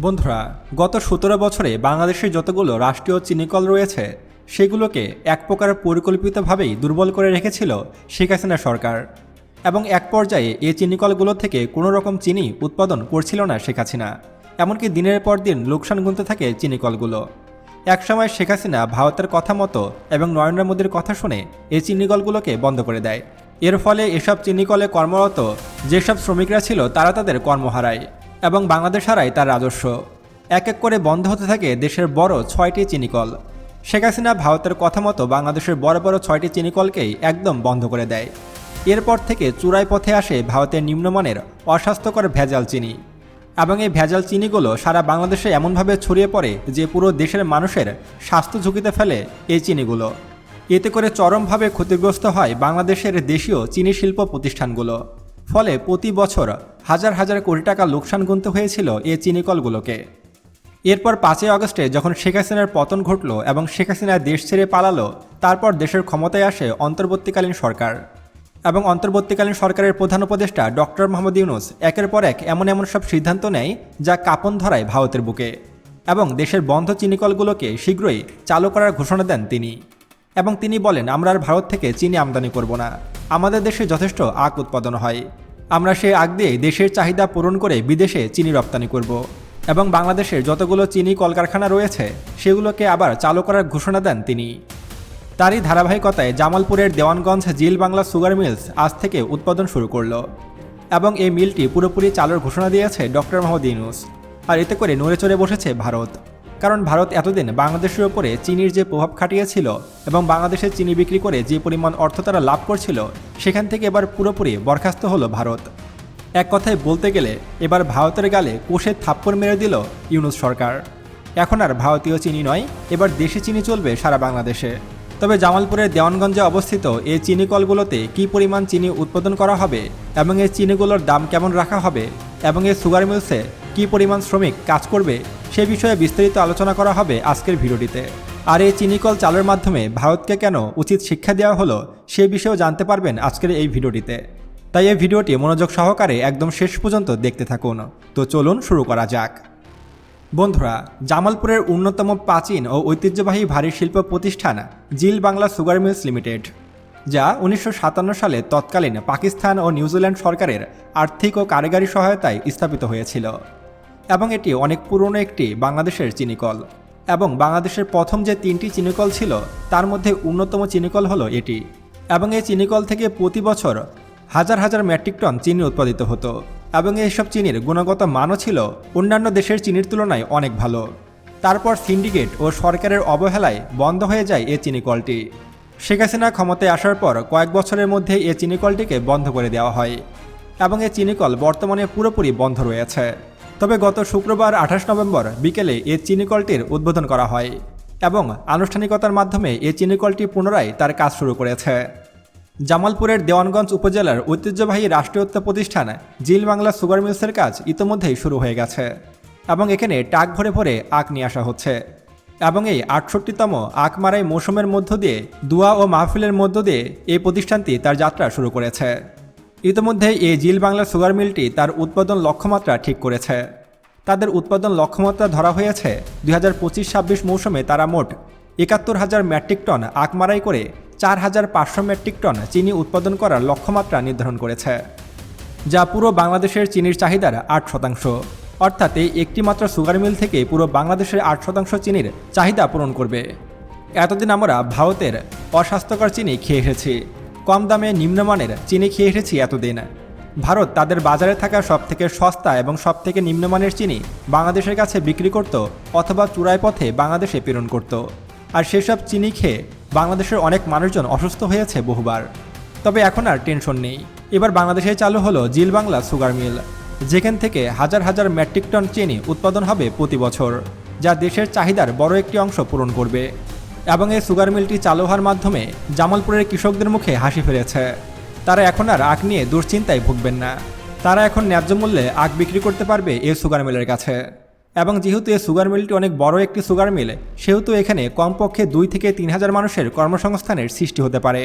বন্ধুরা, গত সতেরো বছরে বাংলাদেশের যতগুলো রাষ্ট্রীয় চিনিকল রয়েছে, সেগুলোকে এক প্রকার পরিকল্পিতভাবেই দুর্বল করে রেখেছিল শেখ হাসিনা সরকার। এবং এক পর্যায়ে এই চিনিকলগুলো থেকে কোনো রকম চিনি উৎপাদন করছিল না শেখ হাসিনা। এমনকি দিনের পর দিন লোকসান গুনতে থাকে চিনিকলগুলো। একসময় শেখ হাসিনা ভারতের কথা মতো এবং নরেন্দ্র মোদীর কথা শুনে এই চিনিকলগুলোকে বন্ধ করে দেয়। এর ফলে এসব চিনিকলে কর্মরত যেসব শ্রমিকরা ছিল, তারা তাদের কর্ম হারায়। এবং বাংলাদেশ হারায় তার রাজস্ব। এক এক করে বন্ধ হতে থাকে দেশের বড় ছয়টি চিনিকল। শেখ হাসিনা ভারতের কথা মতো বাংলাদেশের বড় বড় ছয়টি চিনিকলকেই একদম বন্ধ করে দেয়। এরপর থেকে চূড়াই পথে আসে ভারতের নিম্নমানের অস্বাস্থ্যকর ভেজাল চিনি। এবং এই ভেজাল চিনিগুলো সারা বাংলাদেশে এমনভাবে ছড়িয়ে পড়ে যে পুরো দেশের মানুষের স্বাস্থ্য ঝুঁকিতে ফেলে এই চিনিগুলো। এতে করে চরমভাবে ক্ষতিগ্রস্ত হয় বাংলাদেশের দেশীয় চিনি শিল্প প্রতিষ্ঠানগুলো। ফলে প্রতি বছর হাজার হাজার কোটি টাকা লোকসান গুনতে হয়েছিল এই চিনিকলগুলোকে। এরপর পাঁচই আগস্টে যখন শেখ হাসিনার পতন ঘটল এবং শেখ হাসিনা দেশ ছেড়ে পালালো, তারপর দেশের ক্ষমতায় আসে অন্তর্বর্তীকালীন সরকার। এবং অন্তর্বর্তীকালীন সরকারের প্রধান উপদেষ্টা ডক্টর মোহাম্মদ ইউনুস একের পর এক এমন এমন সব সিদ্ধান্ত নেয় যা কাপন ধরায় ভারতের বুকে। এবং দেশের বন্ধ চিনিকলগুলোকে শীঘ্রই চালু করার ঘোষণা দেন তিনি। এবং তিনি বলেন, আমরা আর ভারত থেকে চিনি আমদানি করব না। আমাদের দেশে যথেষ্ট আখ উৎপাদন হয়। আমরা সেই আগ দিয়ে দেশের চাহিদা পূরণ করে বিদেশে চিনি রপ্তানি করব এবং বাংলাদেশের যতগুলো চিনি কলকারখানা রয়েছে, সেগুলোকে আবার চালু করার ঘোষণা দেন তিনি। তারই ধারাবাহিকতায় জামালপুরের দেওয়ানগঞ্জ জিল বাংলা সুগার মিলস আজ থেকে উৎপাদন শুরু করল এবং এই মিলটি পুরোপুরি চালুর ঘোষণা দিয়েছে ডক্টর মোহাম্মদ ইউনুস। আর এতে করে নড়ে চড়ে বসেছে ভারত। কারণ ভারত এতদিন বাংলাদেশের ওপরে চিনির যে প্রভাব খাটিয়েছিল এবং বাংলাদেশে চিনি বিক্রি করে যে পরিমাণ অর্থ তারা লাভ করছিল, সেখান থেকে এবার পুরোপুরি বরখাস্ত হলো ভারত। এক কথায় বলতে গেলে, এবার ভারতের গালে কোষে থাপ্পড় মেরে দিল ইউনুস সরকার। এখন আর ভারতীয় চিনি নয়, এবার দেশি চিনি চলবে সারা বাংলাদেশে। তবে জামালপুরের দেওয়ানগঞ্জে অবস্থিত এই চিনি কলগুলোতে কী পরিমাণ চিনি উৎপাদন করা হবে এবং এই চিনিগুলোর দাম কেমন রাখা হবে এবং এই সুগার মিলসে কী পরিমাণ শ্রমিক কাজ করবে সে বিষয়ে বিস্তারিত আলোচনা করা হবে আজকের ভিডিওটিতে। আর এই চিনিকল চালের মাধ্যমে ভারতকে কেন উচিত শিক্ষা দেওয়া হলো সে বিষয়েও জানতে পারবেন আজকের এই ভিডিওটিতে। তাই এই ভিডিওটি মনোযোগ সহকারে একদম শেষ পর্যন্ত দেখতে থাকুন। তো চলুন শুরু করা যাক। বন্ধুরা, জামালপুরের অন্যতম প্রাচীন ও ঐতিহ্যবাহী ভারী শিল্প প্রতিষ্ঠান Zeal Bangla sugar mills limited, যা উনিশশো সাতান্ন সালে তৎকালীন পাকিস্তান ও নিউজিল্যান্ড সরকারের আর্থিক ও কারিগরি সহায়তায় স্থাপিত হয়েছিল। এবং এটি অনেক পুরনো একটি বাংলাদেশের চিনিকল। এবং বাংলাদেশের প্রথম যে তিনটি চিনিকল ছিল, তার মধ্যে অন্যতম চিনিকল হলো এটি। এবং এই চিনিকল থেকে প্রতি বছর হাজার হাজার মেট্রিক টন চিনি উৎপাদিত হতো। এবং এইসব চিনির গুণগত মানও ছিল অন্যান্য দেশের চিনির তুলনায় অনেক ভালো। তারপর সিন্ডিকেট ও সরকারের অবহেলায় বন্ধ হয়ে যায় এই চিনিকলটি। শেখ হাসিনা ক্ষমতায় আসার পর কয়েক বছরের মধ্যে এই চিনিকলটিকে বন্ধ করে দেওয়া হয়। এবং এই চিনিকল বর্তমানে পুরোপুরি বন্ধ রয়েছে। তবে গত শুক্রবার আঠাশ নভেম্বর বিকেলে এই চিনিকলটির উদ্বোধন করা হয় এবং আনুষ্ঠানিকতার মাধ্যমে এই চিনিকলটি পুনরায় তার কাজ শুরু করেছে। জামালপুরের দেওয়ানগঞ্জ উপজেলার ঐতিহ্যবাহী রাষ্ট্রীয়ত্ব প্রতিষ্ঠান জিল বাংলা সুগার মিলসের কাজ ইতোমধ্যেই শুরু হয়ে গেছে এবং এখানে টাক ভরে ভরে আখ নিয়ে আসা হচ্ছে এবং এই আটষট্টিতম আখ মারাই মৌসুমের মধ্য দিয়ে দুয়া ও মাহফিলের মধ্য দিয়ে এই প্রতিষ্ঠানটি তার যাত্রা শুরু করেছে। ইতিমধ্যে এই জিল বাংলা সুগার মিলটি তার উৎপাদন লক্ষ্যমাত্রা ঠিক করেছে। তাদের উৎপাদন লক্ষ্যমাত্রা ধরা হয়েছে দুই হাজার পঁচিশ ছাব্বিশ মৌসুমে তারা মোট একাত্তর হাজার মেট্রিক টন আখ মারাই করে চার হাজার পাঁচশো মেট্রিক টন চিনি উৎপাদন করার লক্ষ্যমাত্রা নির্ধারণ করেছে, যা পুরো বাংলাদেশের চিনির চাহিদার আট শতাংশ। অর্থাৎ এই একটি মাত্র সুগার মিল থেকে পুরো বাংলাদেশের আট শতাংশ চিনির চাহিদা পূরণ করবে। এতদিন আমরা ভারতের অস্বাস্থ্যকর চিনি খেয়ে এসেছি। কম দামে নিম্নমানের চিনি খেয়ে এসেছি এতদিন। ভারত তাদের বাজারে থাকা সবথেকে সস্তা এবং সবথেকে নিম্নমানের চিনি বাংলাদেশের কাছে বিক্রি করত অথবা চূড়ায় পথে বাংলাদেশে প্রেরণ করত। আর সেসব চিনি খেয়ে বাংলাদেশের অনেক মানুষজন অসুস্থ হয়েছে বহুবার। তবে এখন আর টেনশন নেই। এবার বাংলাদেশে চালু হলো জিল বাংলা সুগার মিল। যেখান থেকে হাজার হাজার মেট্রিক টন চিনি উৎপাদন হবে প্রতি বছর, যা দেশের চাহিদার বড় একটি অংশ পূরণ করবে। এবং এই সুগার মিলটি চালু হওয়ার মাধ্যমে জামালপুরের কৃষকদের মুখে হাসি ফিরেছে। তারা এখন আর আখ নিয়ে দুশ্চিন্তায় ভুগবেন না। তারা এখন ন্যায্য মূল্যে আখ বিক্রি করতে পারবে এই সুগার মিলের কাছে। এবং যেহেতু এই সুগার মিলটি অনেক বড় একটি সুগার মিল, সেহেতু এখানে কমপক্ষে দুই থেকে তিন হাজার মানুষের কর্মসংস্থানের সৃষ্টি হতে পারে।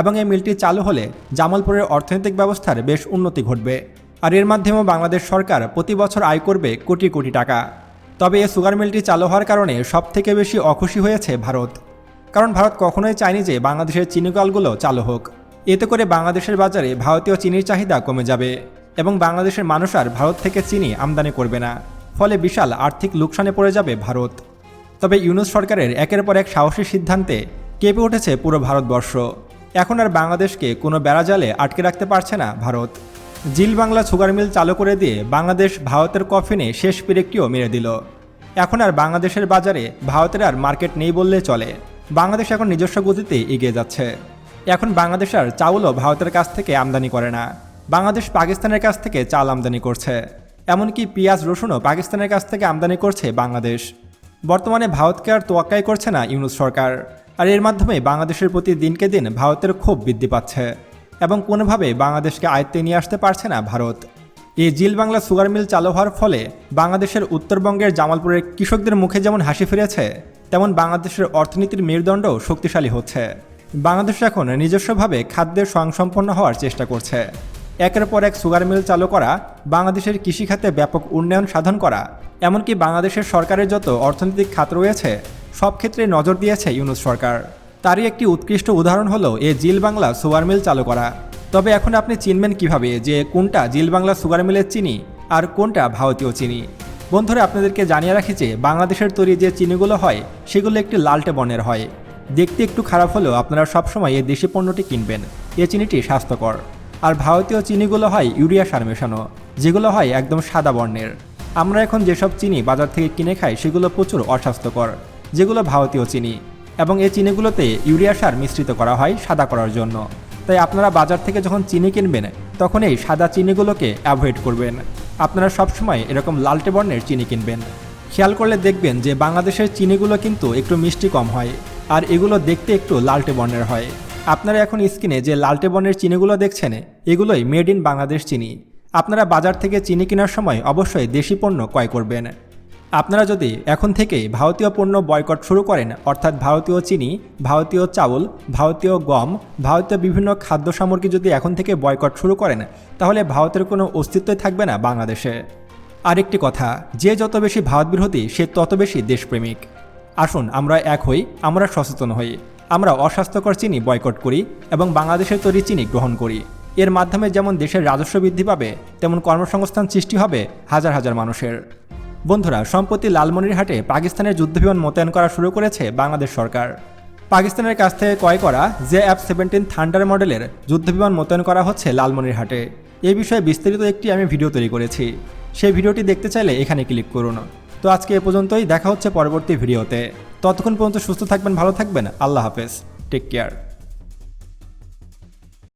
এবং এই মিলটি চালু হলে জামালপুরের অর্থনৈতিক ব্যবস্থার বেশ উন্নতি ঘটবে। আর এর মাধ্যমেও বাংলাদেশ সরকার প্রতি বছর আয় করবে কোটি কোটি টাকা। তবে এই সুগার মিলটি চালু হওয়ার কারণে সবথেকে বেশি অখুশি হয়েছে ভারত। কারণ ভারত কখনোই চায়নি যে বাংলাদেশের চিনি কলগুলো চালু হোক। এতে করে বাংলাদেশের বাজারে ভারতীয় চিনির চাহিদা কমে যাবে এবং বাংলাদেশের মানুষ আর ভারত থেকে চিনি আমদানি করবে না। ফলে বিশাল আর্থিক লোকসানে পড়ে যাবে ভারত। তবে ইউনুস সরকারের একের পর এক সাহসী সিদ্ধান্তে কেঁপে উঠেছে পুরো ভারতবর্ষ। এখন আর বাংলাদেশকে কোনো বেড়াজালে আটকে রাখতে পারছে না ভারত। জিল বাংলা সুগার মিল চালু করে দিয়ে বাংলাদেশ ভারতের কফিনে শেষ পিরেকটিও মেরে দিল। এখন আর বাংলাদেশের বাজারে ভারতের আর মার্কেট নেই বললে চলে। বাংলাদেশ এখন নিজস্ব গতিতে এগিয়ে যাচ্ছে। এখন বাংলাদেশ আর চাউলও ভারতের কাছ থেকে আমদানি করে না। বাংলাদেশ পাকিস্তানের কাছ থেকে চাল আমদানি করছে। এমনকি পেঁয়াজ, রসুনও পাকিস্তানের কাছ থেকে আমদানি করছে বাংলাদেশ। বর্তমানে ভারতকে আর তোয়াক্কাই করছে না ইউনুস সরকার। আর এর মাধ্যমে বাংলাদেশের প্রতি দিনকে দিন ভারতের ক্ষোভ বৃদ্ধি পাচ্ছে। এবং কোনোভাবে বাংলাদেশকে আয়ত্তে নিয়ে আসতে পারছে না ভারত। এই জিল বাংলা সুগার মিল চালু হওয়ার ফলে বাংলাদেশের উত্তরবঙ্গের জামালপুরের কৃষকদের মুখে যেমন হাসি ফিরেছে, তেমন বাংলাদেশের অর্থনীতির মেরুদণ্ডও শক্তিশালী হচ্ছে। বাংলাদেশ এখন নিজস্বভাবে খাদ্যের স্বয়ংসম্পন্ন হওয়ার চেষ্টা করছে। একের পর এক সুগার মিল চালু করা, বাংলাদেশের কৃষিখাতে ব্যাপক উন্নয়ন সাধন করা, এমনকি বাংলাদেশের সরকারের যত অর্থনৈতিক খাত রয়েছে, সব ক্ষেত্রে নজর দিয়েছে ইউনুস সরকার। তারই একটি উৎকৃষ্ট উদাহরণ হলো এ জিল বাংলা সুগার মিল চালু করা। তবে এখন আপনি চিনবেন কীভাবে যে কোনটা জিল বাংলা সুগার মিলের চিনি আর কোনটা ভারতীয় চিনি। বন্ধুরা, আপনাদেরকে জানিয়ে রাখি যে বাংলাদেশের তৈরি যে চিনিগুলো হয়, সেগুলো একটি লালটে বর্ণের হয়। দেখতে একটু খারাপ হলেও আপনারা সবসময় এই দেশি পণ্যটি কিনবেন। এ চিনিটি স্বাস্থ্যকর। আর ভারতীয় চিনিগুলো হয় ইউরিয়া সার মেশানো, যেগুলো হয় একদম সাদা বর্ণের। আমরা এখন যেসব চিনি বাজার থেকে কিনে খাই, সেগুলো প্রচুর অস্বাস্থ্যকর, যেগুলো ভারতীয় চিনি। এবং এই চিনিগুলোতে ইউরিয়া সার মিশ্রিত করা হয় সাদা করার জন্য। তাই আপনারা বাজার থেকে যখন চিনি কিনবেন, তখন এই সাদা চিনিগুলোকে অ্যাভয়েড করবেন। আপনারা সবসময় এরকম লালটে বর্ণের চিনি কিনবেন। খেয়াল করলে দেখবেন যে বাংলাদেশের চিনিগুলো কিন্তু একটু মিষ্টি কম হয়, আর এগুলো দেখতে একটু লালটে বর্ণের হয়। আপনারা এখন স্ক্রিনে যে লালটে বর্ণের চিনিগুলো দেখছেন, এগুলোই মেড ইন বাংলাদেশ চিনি। আপনারা বাজার থেকে চিনি কেনার সময় অবশ্যই দেশি পণ্য ক্রয় করবেন। আপনারা যদি এখন থেকে ভারতীয় পণ্য বয়কট শুরু করেন, অর্থাৎ ভারতীয় চিনি, ভারতীয় চাউল, ভারতীয় গম, ভারতীয় বিভিন্ন খাদ্য সামগ্রী যদি এখন থেকে বয়কট শুরু করেন, তাহলে ভারতের কোনো অস্তিত্বই থাকবে না বাংলাদেশে। আরেকটি কথা, যে যত বেশি ভারত বিরোধী, সে তত বেশি দেশপ্রেমিক। আসুন, আমরা এক হই, আমরা সচেতন হই। আমরা অস্বাস্থ্যকর চিনি বয়কট করি এবং বাংলাদেশের তৈরি চিনি গ্রহণ করি। এর মাধ্যমে যেমন দেশের রাজস্ব বৃদ্ধি পাবে, তেমন কর্মসংস্থান সৃষ্টি হবে হাজার হাজার মানুষের। বন্ধুরা, সম্প্রতি লালমনিরহাটে পাকিস্তানের যুদ্ধবিমান মোতায়েন করা শুরু করেছে বাংলাদেশ সরকার। পাকিস্তানের কাছ থেকে ক্রয় করা জে এফ সেভেন্টিন থান্ডার মডেলের যুদ্ধবিমান মোতায়েন করা হচ্ছে লালমনিরহাটে। এই বিষয়ে বিস্তারিত একটি আমি ভিডিও তৈরি করেছি। সেই ভিডিওটি দেখতে চাইলে এখানে ক্লিক করুন। তো আজকে এ পর্যন্তই, দেখা হচ্ছে পরবর্তী ভিডিওতে। ততক্ষণ পর্যন্ত সুস্থ থাকবেন, ভালো থাকবেন, আল্লাহ হাফেজ। Take care.